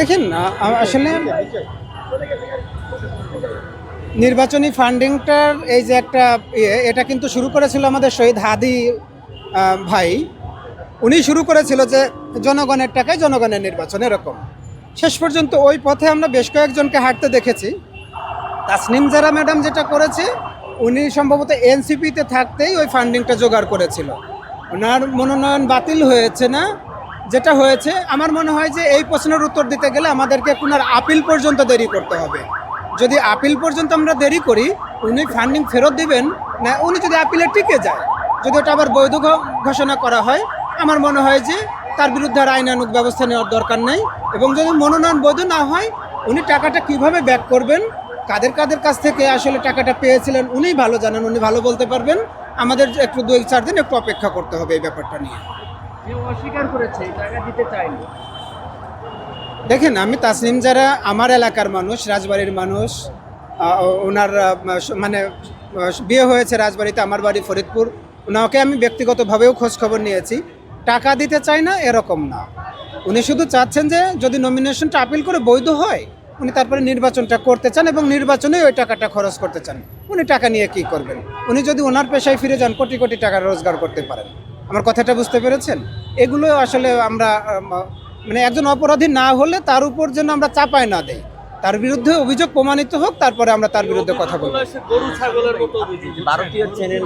দেখেন আসলে নির্বাচনী ফান্ডিংটার এই যে একটা ইয়ে এটা কিন্তু শুরু করেছিল আমাদের শহীদ হাদি ভাই। উনি শুরু করেছিল যে জনগণের টাকায় জনগণের নির্বাচন, এরকম। শেষ পর্যন্ত ওই পথে আমরা বেশ কয়েকজনকে হাঁটতে দেখেছি। তাসনিম জারা ম্যাডাম যেটা করেছে, উনি সম্ভবত এনসিপিতে থাকতেই ওই ফান্ডিংটা জোগাড় করেছিল। ওনার মনোনয়ন বাতিল হয়েছে না? যেটা হয়েছে, আমার মনে হয় যে এই প্রশ্নের উত্তর দিতে গেলে আমাদেরকে ওনার আপিল পর্যন্ত দেরি করতে হবে। যদি আপিল পর্যন্ত আমরা দেরি করি, উনি ফান্ডিং ফেরত দিবেন, না, উনি যদি আপিলে টিকে যায়, যদি ওটা আবার বৈধ ঘোষণা করা হয়, আমার মনে হয় যে তার বিরুদ্ধে আর আইনানুগ ব্যবস্থা নেওয়ার দরকার নেই। এবং যদি মনোনয়ন বৈধ না হয়, উনি টাকাটা কীভাবে ব্যাক করবেন? কাদের কাদের কাছ থেকে আসলে টাকাটা পেয়েছিলেন, উনিই ভালো জানেন, উনি ভালো বলতে পারবেন। আমাদের একটু দুই চার দিন একটু অপেক্ষা করতে হবে এই ব্যাপারটা নিয়ে। অস্বীকার করেছে টাকা দিতে দেখেন, আমি তাসনিম যারা আমার এলাকার মানুষ, রাজবাড়ির মানুষ ওনার মানে বিয়ে হয়েছে রাজবাড়িতে আমার বাড়ি ফরিদপুর, ওনাকে আমি ব্যক্তিগতভাবেও খোঁজ খবর নিয়েছি। টাকা দিতে চাই না, এরকম না। উনি শুধু চাচ্ছেন যে, যদি নমিনেশনটা আপিল করে বৈধ হয়, উনি তারপরে নির্বাচনটা করতে চান এবং নির্বাচনে ওই টাকাটা খরচ করতে চান। উনি টাকা নিয়ে কি করবেন? উনি যদি ওনার পেশায় ফিরে যান, কোটি কোটি টাকা রোজগার করতে পারেন। আমার কথাটা বুঝতে পেরেছেন? এগুলো আসলে আমরা মানে একজন অপরাধী না হলে তার উপর যেন আমরা চাপায় না দেয় তার বিরুদ্ধে অভিযোগ প্রমাণিত হোক, তারপরে আমরা তার বিরুদ্ধে কথা বলব। ভারতীয় চ্যানেল